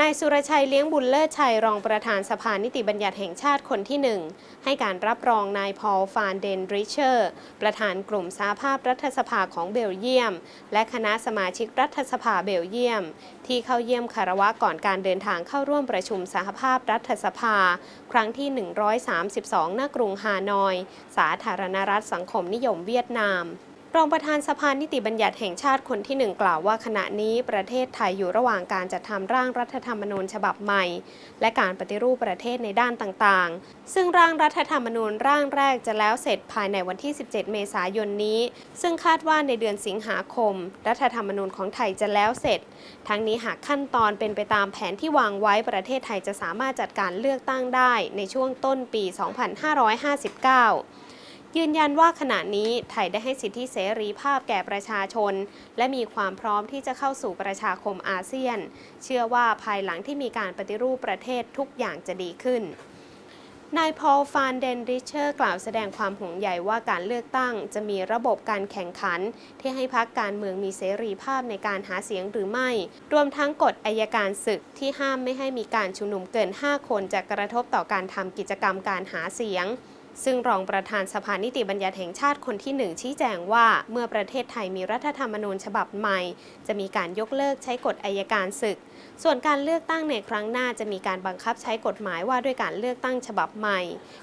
นายสุรชัยเลี้ยงบุญเลิศชัยรองประธานสภานิติบัญญัติแห่งชาติคนที่หนึ่งให้การรับรองนายพอลฟานเดนริเชอร์ ประธานกลุ่มสาภาพรัฐสภาของเบลเยียม และคณะสมาชิกรัฐสภาเบลเยียม ที่เข้าเยี่ยมคารวะก่อนการเดินทางเข้าร่วมประชุมสหภาพรัฐสภา ครั้งที่ 132ณกรุงฮานอย สาธารณรัฐสังคมนิยมเวียดนาม รองประธานสภานิติบัญญัติแห่งชาติคนที่หนึ่งกล่าวว่าขณะนี้ประเทศไทยอยู่ระหว่างการจัดทำร่างรัฐธรรมนูญฉบับใหม่ และการปฏิรูปประเทศในด้านต่างๆ ซึ่งร่างรัฐธรรมนูญร่างแรกจะแล้วเสร็จภายในวันที่ 17 เมษายนนี้ ซึ่งคาดว่าในเดือนสิงหาคม รัฐธรรมนูญของไทยจะแล้วเสร็จ ทั้งนี้หากขั้นตอนเป็นไปตามแผนที่วางไว้ประเทศไทยจะสามารถจัดการเลือกตั้งได้ในช่วงต้นปี 2559 ยืนยันว่าขณะนี้ไทยได้ให้สิทธิเสรีภาพแก่ประชาชน และมีความพร้อมที่จะเข้าสู่ประชาคมอาเซียน เชื่อว่าภายหลังที่มีการปฏิรูปประเทศทุกอย่างจะดีขึ้นนายพอลฟานเดนริเชอร์กล่าวแสดงความห่วงใยว่าการเลือกตั้งจะมีระบบการแข่งขัน ที่ให้พักการเมืองมีเสรีภาพในการหาเสียงหรือไม่ รวมทั้งกฎอายการศึกที่ห้ามไม่ให้มีการชุมนุมเกิน 5 คนจะกระทบต่อการทำกิจกรรมการหาเสียง ซึ่งรองประธานสภานิติบัญญัติแห่งชาติคนที่หนึ่งชี้แจงว่า เมื่อประเทศไทยมีรัฐธรรมนูญฉบับใหม่ จะมีการยกเลิกใช้กฎอายการศึก ส่วนการเลือกตั้งในครั้งหน้าจะมีการบังคับใช้กฎหมายว่าด้วยการเลือกตั้งฉบับใหม่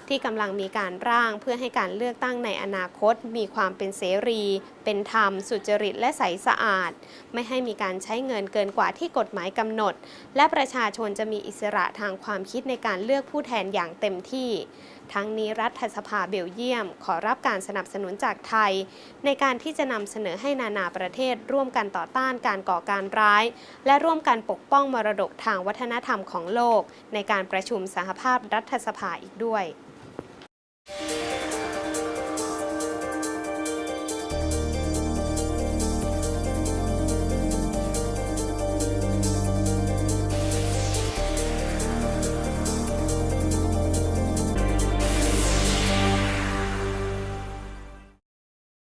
ที่กำลังมีการร่างเพื่อให้การเลือกตั้งในอนาคต มีความเป็นเสรี เป็นธรรม สุจริตและใสสะอาด ไม่ให้มีการใช้เงินเกินกว่าที่กฎหมายกำหนด และประชาชนจะมีอิสระทางความคิดในการเลือกผู้แทนอย่างเต็มที่ ทั้งนี้รัฐสภาเบลเยียม ขอรับการสนับสนุนจากไทย ในการที่จะนำเสนอให้นานาประเทศร่วมกันต่อต้านการก่อการร้าย และร่วมกันปกป้องมรดกทางวัฒนธรรมของโลก ในการประชุมสหภาพรัฐสภาอีกด้วย